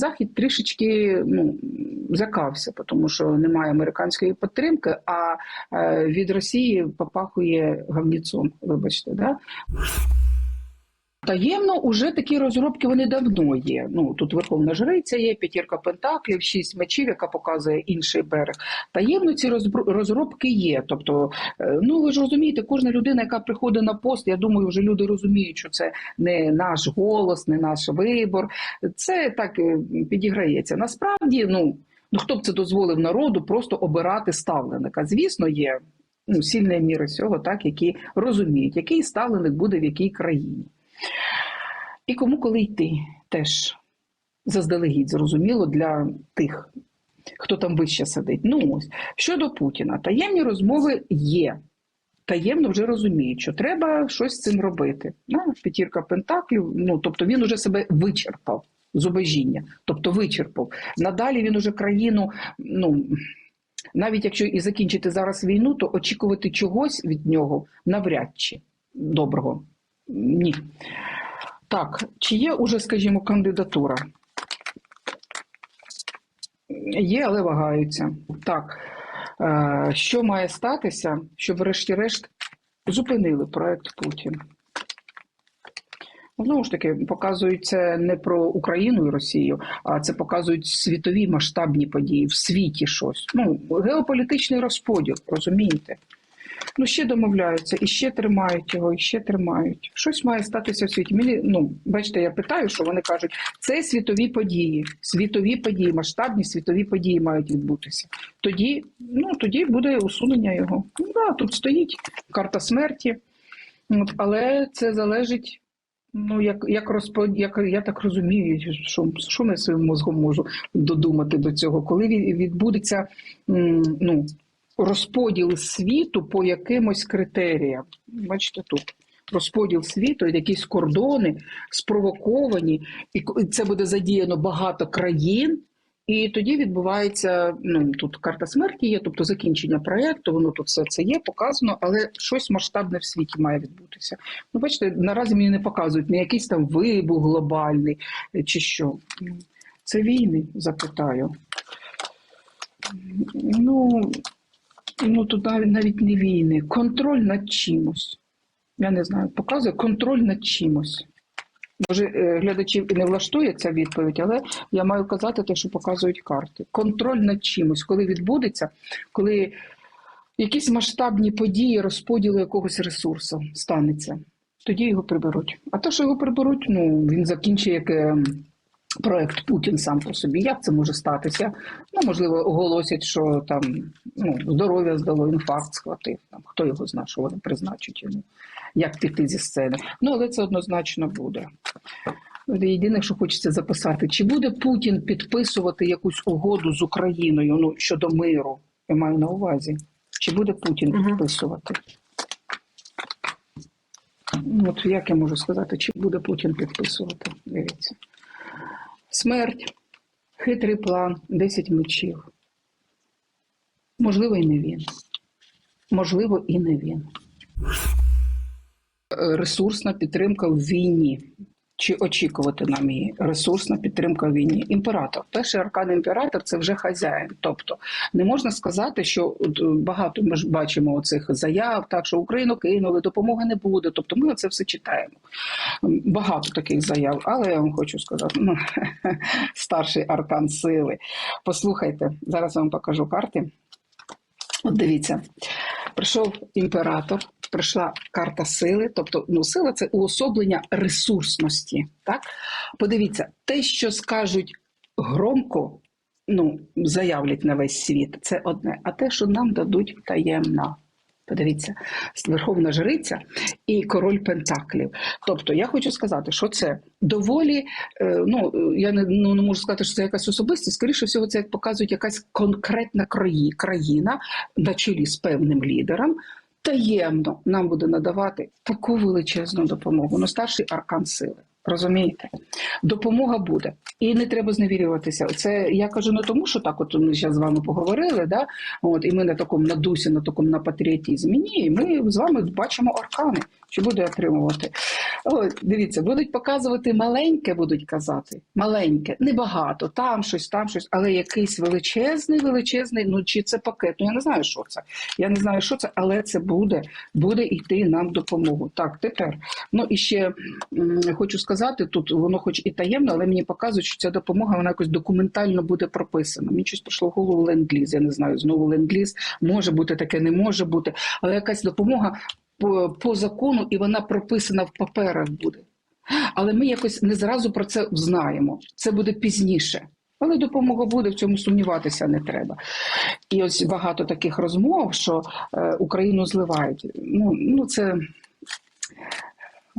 Захід трішечки ну, злякався, тому що немає американської підтримки, а е, від Росії попахує гавніцом. Вибачте, да? Таємно уже такі розробки вони давно є. Ну тут Верховна Жриця є, п'ятірка пентаклів, шість мечів, яка показує інший берег. Таємно ці розробки є. Тобто, е, ну ви ж розумієте, кожна людина, яка приходить на пост, я думаю, вже люди розуміють, що це не наш голос, не наш вибор. Це так е, підіграється. Насправді, ну ну хто б це дозволив народу просто обирати ставленика? Звісно, є ну, сильні міри цього, так які розуміють, який ставленик буде в якій країні. І кому коли йти теж заздалегідь зрозуміло для тих, хто там вище сидить. Ну ось щодо Путіна, таємні розмови є. Таємно вже розуміють, що треба щось з цим робити. Ну, п'ятірка пентаклів, ну тобто він уже себе вичерпав зубожіння, тобто вичерпав. Надалі він уже країну, ну навіть якщо і закінчити зараз війну, то очікувати чогось від нього навряд чи доброго. Ні. Так, чи є уже, скажімо, кандидатура? Є, але вагаються. Так, е, що має статися, щоб, врешті-решт, зупинили проект Путін? Знову ж таки, показують це не про Україну і Росію, а це показують світові масштабні події в світі щось. Ну, геополітичний розподіл, розумієте? Ну, ще домовляються, і ще тримають його, і ще тримають. Щось має статися в світі. Мені, ну, бачите, я питаю, що вони кажуть, це світові події, світові події, масштабні світові події мають відбутися. Тоді, ну, тоді буде усунення його. Ну, да, тут стоїть карта смерті, от, але це залежить. Ну, як, як розпод... як я так розумію, що, що ми своїм мозгом можу додумати до цього, коли відбудеться ну, розподіл світу по якимось критеріям. Бачите тут. Розподіл світу, якісь кордони спровоковані, і це буде задіяно багато країн. І тоді відбувається ну тут карта смерті є, тобто закінчення проєкту, воно тут все це є, показано, але щось масштабне в світі має відбутися. Ну, бачите, наразі мені не показують не якийсь там вибух глобальний е, чи що. Це війни, запитаю. Ну, ну тут навіть, не війни. Контроль над чимось. Я не знаю, показує контроль над чимось. Може, е, глядачів і не влаштує ця відповідь, але я маю казати те, що показують карти. Контроль над чимось, коли відбудеться, коли якісь масштабні події розподілу якогось ресурсу станеться, тоді його приберуть. А те, що його приберуть, ну він закінчить як е, проект Путін сам по собі. Як це може статися? Ну, можливо, оголосять, що там ну, здоров'я здало, інфаркт схватив. Там хто його знає, що вони призначать йому, як піти зі сцени. Ну, але це однозначно буде. Єдине, що хочеться записати, чи буде Путін підписувати якусь угоду з Україною ну, щодо миру? Я маю на увазі. Чи буде Путін Мгм. підписувати? От як я можу сказати, чи буде Путін підписувати? Дивіться. Смерть, хитрий план, 10 мечів. Можливо, і не він. Можливо, і не він. Ресурсна підтримка в війні. Чи очікувати нам її? Ресурсна підтримка в війні. Імператор. Перший аркан імператор це вже хазяїн. Тобто не можна сказати, що багато ми ж бачимо оцих заяв, так що Україну кинули, допомоги не буде. Тобто ми це все читаємо. Багато таких заяв, але я вам хочу сказати, ну, старший аркан сили. Послухайте, зараз я вам покажу карти. От дивіться, прийшов імператор, прийшла карта сили, тобто ну, сила це уособлення ресурсності. Так? Подивіться, те, що скажуть громко, ну, заявлять на весь світ, це одне, а те, що нам дадуть таємно. Подивіться, Верховна Жриця і король Пентаклів. Тобто, я хочу сказати, що це доволі, е, ну я не, ну, не можу сказати, що це якась особистість. Скоріше всього, це як показують якась конкретна краї, країна на чолі з певним лідером. Таємно нам буде надавати таку величезну допомогу. Ну, старший аркан сили. Розумієте? Допомога буде. І не треба зневірюватися. Це я кажу не тому, що так, от ми зараз з вами поговорили, да? от, і ми на такому надусі, на такому на патріотизмі. Ні, ми з вами бачимо аркани. Чи буде отримувати? О, дивіться, будуть показувати маленьке, будуть казати. Маленьке, небагато, там щось, там щось, але якийсь величезний, величезний. Ну чи це пакет? Ну я не знаю, що це. Я не знаю, що це, але це буде, буде йти нам допомогу. Так, тепер. Ну і ще м, хочу сказати, тут воно, хоч і таємно, але мені показують, що ця допомога вона якось документально буде прописана. Мені щось прийшло в голову ленд-ліз. Я не знаю, знову ленд-ліз. Може бути таке, не може бути, але якась допомога по, по закону, і вона прописана в паперах буде. Але ми якось не зразу про це знаємо. Це буде пізніше. Але допомога буде, в цьому сумніватися не треба. І ось багато таких розмов, що е, Україну зливають. Ну, ну це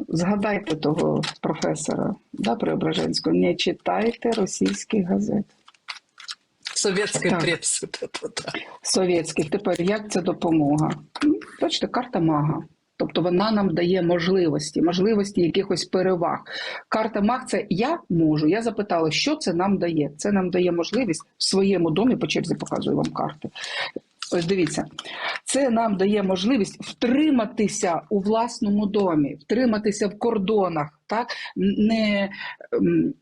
згадайте того професора да, Преображенського, не читайте російських газет. Советской Так. прессы. Тепер як це допомога? Ну, Бачите, карта мага. Тобто вона нам дає можливості, можливості якихось переваг. Карта маг це я можу. Я запитала, що це нам дає. Це нам дає можливість в своєму домі, по черзі показую вам карти. Ось дивіться, це нам дає можливість втриматися у власному домі, втриматися в кордонах, так не,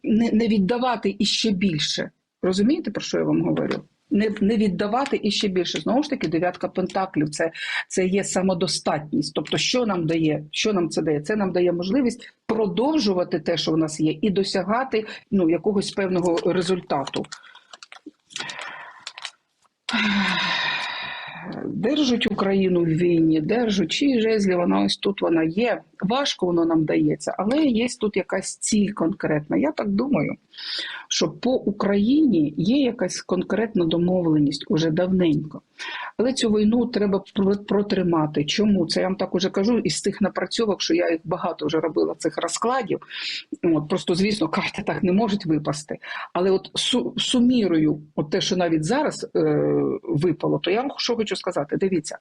не, не віддавати іще більше. Розумієте, про що я вам говорю? Не, не віддавати ще більше. Знову ж таки, дев'ятка пентаклів це, це є самодостатність. Тобто, що нам дає? Що нам це дає? Це нам дає можливість продовжувати те, що в нас є, і досягати ну, якогось певного результату. Держать Україну в війні, держать чи жезлі, вона ось тут вона є. Важко воно нам дається, але є тут якась ціль конкретна. Я так думаю, що по Україні є якась конкретна домовленість уже давненько. Але цю війну треба протримати. Чому? Це я вам так уже кажу із тих напрацьовок, що я їх багато вже робила цих розкладів. От, просто, звісно, карти так не можуть випасти. Але от су, сумірую, от те, що навіть зараз е, випало, то я вам що хочу сказати. Дивіться.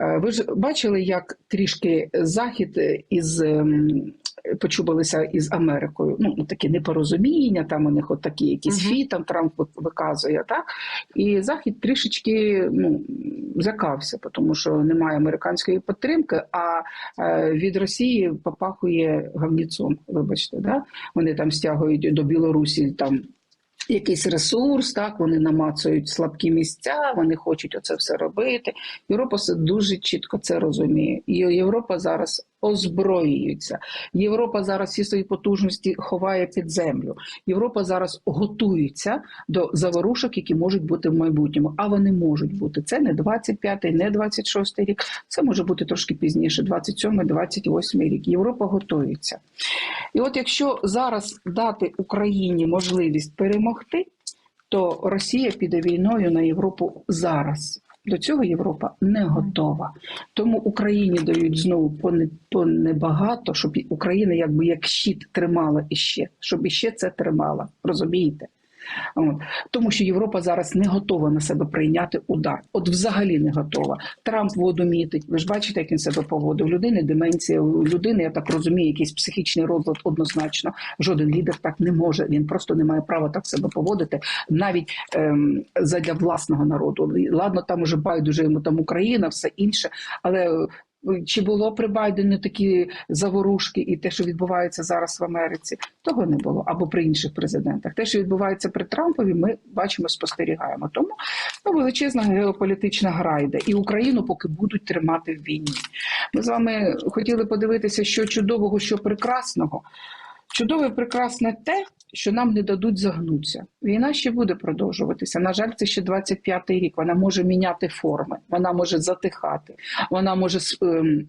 Е, Ви ж бачили, як трішки Захід е, із ем, почубалися із Америкою. Ну такі непорозуміння, там у них от такі якісь Мгм. фі, там Трамп виказує, так і Захід трішечки ну злякався, тому що немає американської підтримки, а е, від Росії попахує гавніцом. Вибачте, да вони там стягують до Білорусі там. Якийсь ресурс, так вони намацують слабкі місця, вони хочуть оце все робити. Європа дуже чітко це розуміє. І Європа зараз озброюється. Європа зараз всі свої потужності ховає під землю. Європа зараз готується до заворушок, які можуть бути в майбутньому. А вони можуть бути. Це не 25-й, не 26-й рік. Це може бути трошки пізніше, 27-й, 28-й рік. Європа готується. І от якщо зараз дати Україні можливість перемогти, то Росія піде війною на Європу зараз. До цього Європа не готова. Тому Україні дають знову по не- по небагато, щоб Україна якби як щит тримала іще, щоб іще це тримала. Розумієте? Тому що Європа зараз не готова на себе прийняти удар. От взагалі не готова. Трамп воду мітить. Ви ж бачите, як він себе поводив. У людини деменція, у людини, я так розумію, якийсь психічний розлад однозначно. Жоден лідер так не може. Він просто не має права так себе поводити, навіть ем, задля власного народу. Ладно, там уже байдуже йому там Україна, все інше, але. Чи було при Байдені такі заворушки і те, що відбувається зараз в Америці, того не було або при інших президентах. Те, що відбувається при Трампові, ми бачимо, спостерігаємо. Тому ну, величезна геополітична гра йде. і Україну поки будуть тримати в війні. Ми з вами хотіли подивитися, що чудового, що прекрасного. Чудове прекрасне те, що нам не дадуть загнутися. Війна ще буде продовжуватися. На жаль, це ще 25-й рік. Вона може міняти форми, вона може затихати, вона може ем,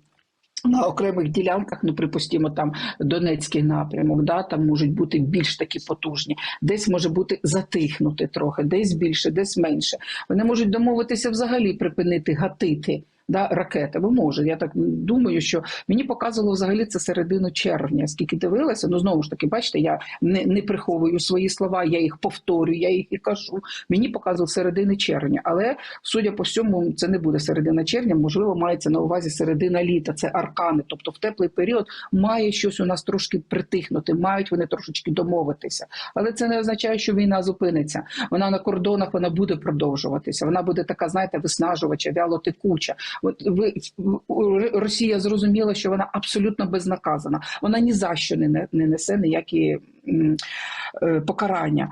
на окремих ділянках, ну припустимо, там Донецький напрямок, да, там можуть бути більш такі потужні, десь може бути затихнути трохи, десь більше, десь менше. Вони можуть домовитися взагалі припинити гатити. Да, ракети, бо може. Я так думаю, що мені показувало взагалі це середину червня. Скільки дивилася, ну знову ж таки, бачите, я не, не приховую свої слова, я їх повторюю, я їх і кажу. Мені показував середини червня, але судя по всьому, це не буде середина червня. Можливо, мається на увазі середина літа. Це аркани. Тобто, в теплий період має щось у нас трошки притихнути, мають вони трошечки домовитися. Але це не означає, що війна зупиниться. Вона на кордонах вона буде продовжуватися. Вона буде така, знаєте, виснажувача, вялотекуча. От ви Росія зрозуміла, що вона абсолютно безнаказана. Вона ні за що не, не- не несе ніякі е, покарання.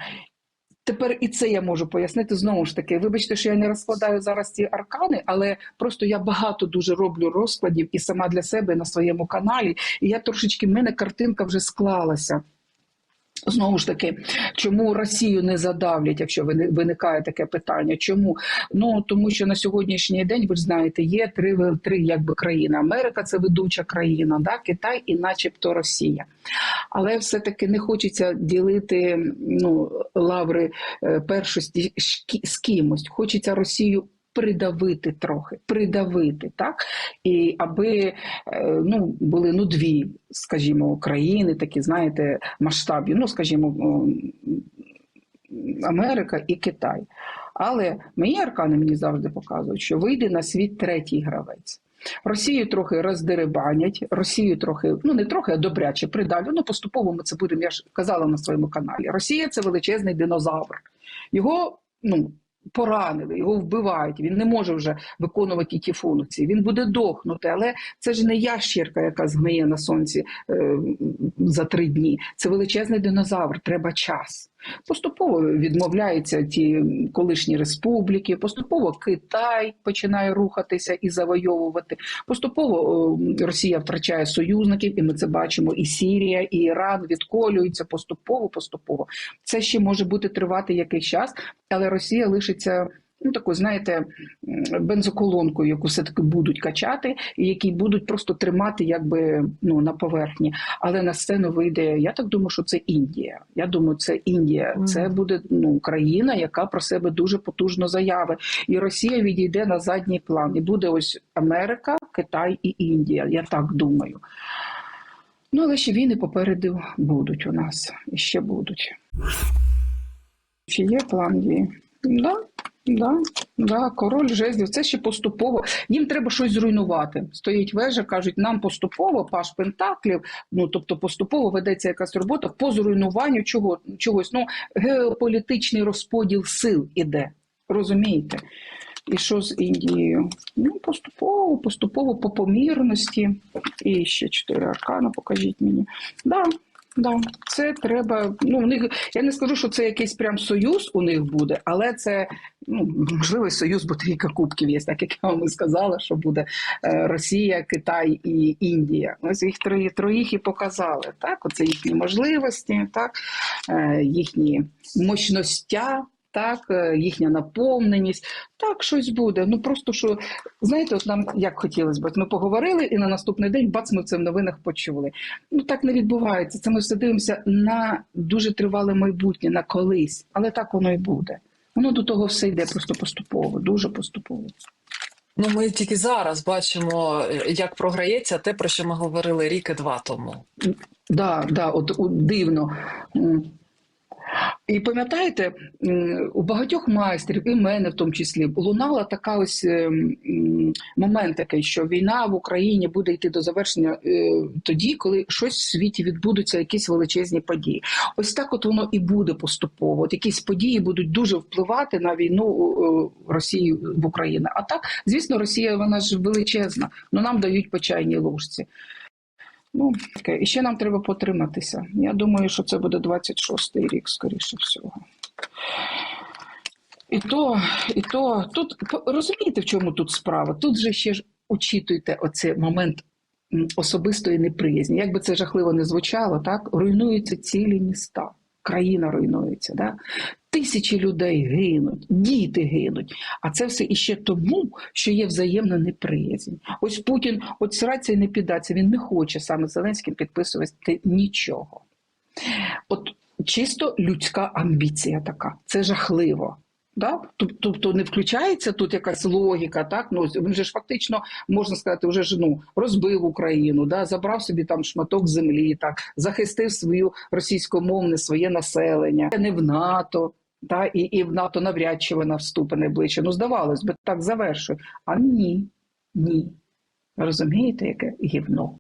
Тепер і це я можу пояснити знову ж таки. Вибачте, що я не розкладаю зараз ці аркани, але просто я багато дуже роблю розкладів і сама для себе на своєму каналі. І я трошечки в мене картинка вже склалася. Знову ж таки, чому Росію не задавлять, якщо виникає таке питання? Чому? Ну тому що на сьогоднішній день, ви ж знаєте, є три, три якби країни. Америка це ведуча країна, да? Китай і начебто Росія. Але все-таки не хочеться ділити ну, лаври е, першості з кимось. Хочеться Росію придавити трохи, придавити, так? І аби е, ну, були ну, дві, скажімо, країни, такі, знаєте, масштабні, ну, скажімо, Америка і Китай. Але мої аркани мені завжди показують, що вийде на світ третій гравець. Росію трохи роздеребанять, Росію трохи, ну не трохи, а добряче придавлю. Ну поступово ми це будемо. Я ж казала на своєму каналі. Росія це величезний динозавр. Його ну поранили, його вбивають. Він не може вже виконувати ті функції. Він буде дохнути, але це ж не ящірка, яка згниє на сонці е, за три дні. Це величезний динозавр. Треба час. Поступово відмовляються ті колишні республіки, поступово Китай починає рухатися і завойовувати. Поступово Росія втрачає союзників, і ми це бачимо. І Сірія, і Іран відколюються поступово, поступово. Це ще може бути тривати якийсь час, але Росія лишиться. Ну, такою, знаєте, м, бензоколонкою, яку все-таки будуть качати, і які будуть просто тримати якби ну на поверхні. Але на сцену вийде. Я так думаю, що це Індія. Я думаю, це Індія. Це буде ну країна, яка про себе дуже потужно заяви. І Росія відійде на задній план. І буде ось Америка, Китай і Індія. Я так думаю. Ну, але ще війни попереду будуть у нас. І ще будуть. Чи є план дії? Да, да, да, король жезлів. Це ще поступово. Їм треба щось зруйнувати. Стоїть вежа, кажуть, нам поступово, паш пентаклів. Ну тобто поступово ведеться якась робота по зруйнуванню чого чогось. Ну геополітичний розподіл сил іде. Розумієте? І що з Індією? Ну, поступово, поступово по помірності. І ще чотири аркана, покажіть мені. Да, да, це треба. Ну, у них я не скажу, що це якийсь прям союз у них буде, але це ну, можливий союз, бо трійка кубків є, так як я вам і сказала, що буде е, Росія, Китай і Індія. Ось їх трої, троїх і показали. Так, оце їхні можливості, так, е, їхні мощностя. Так, е, їхня наповненість, так щось буде. Ну просто що знаєте, от нам як хотілося б, ми поговорили, і на наступний день бац, ми це в новинах почули. Ну так не відбувається. Це ми все дивимося на дуже тривале майбутнє, на колись, але так воно і буде. Воно до того все йде просто поступово, дуже поступово. Ну, ми тільки зараз бачимо, як програється те, про що ми говорили рік і два тому. Да, да, от, от дивно. І пам'ятаєте, у багатьох майстрів, і мене в тому числі, лунала така ось е, момент такий, що війна в Україні буде йти до завершення е, тоді, коли щось в світі відбудуться, якісь величезні події. Ось так от воно і буде поступово. От якісь події будуть дуже впливати на війну е, Росії в Україну. А так, звісно, Росія вона ж величезна, але нам дають по чайній ложці. Ну, таке. І ще нам треба потриматися. Я думаю, що це буде 26-й рік, скоріше всього. І то, і то, тут розумієте, в чому тут справа? Тут же ще ж учитуйте оцей момент особистої неприязні. Як би це жахливо не звучало, так руйнуються цілі міста, країна руйнується. Да? Тисячі людей гинуть, діти гинуть. А це все іще тому, що є взаємна неприязнь. Ось Путін, от сраться і не піддаться, він не хоче саме Зеленським підписувати нічого. От чисто людська амбіція така. Це жахливо. Да? Тобто не включається тут якась логіка, так ну він же ж фактично можна сказати, вже ж ну розбив Україну, да забрав собі там шматок землі, так захистив свою російськомовне своє населення, не в НАТО. Та і, і в НАТО навряд чи вона вступить найближче. Ну здавалось би, так завершує. А ні, ні. Розумієте, яке гівно?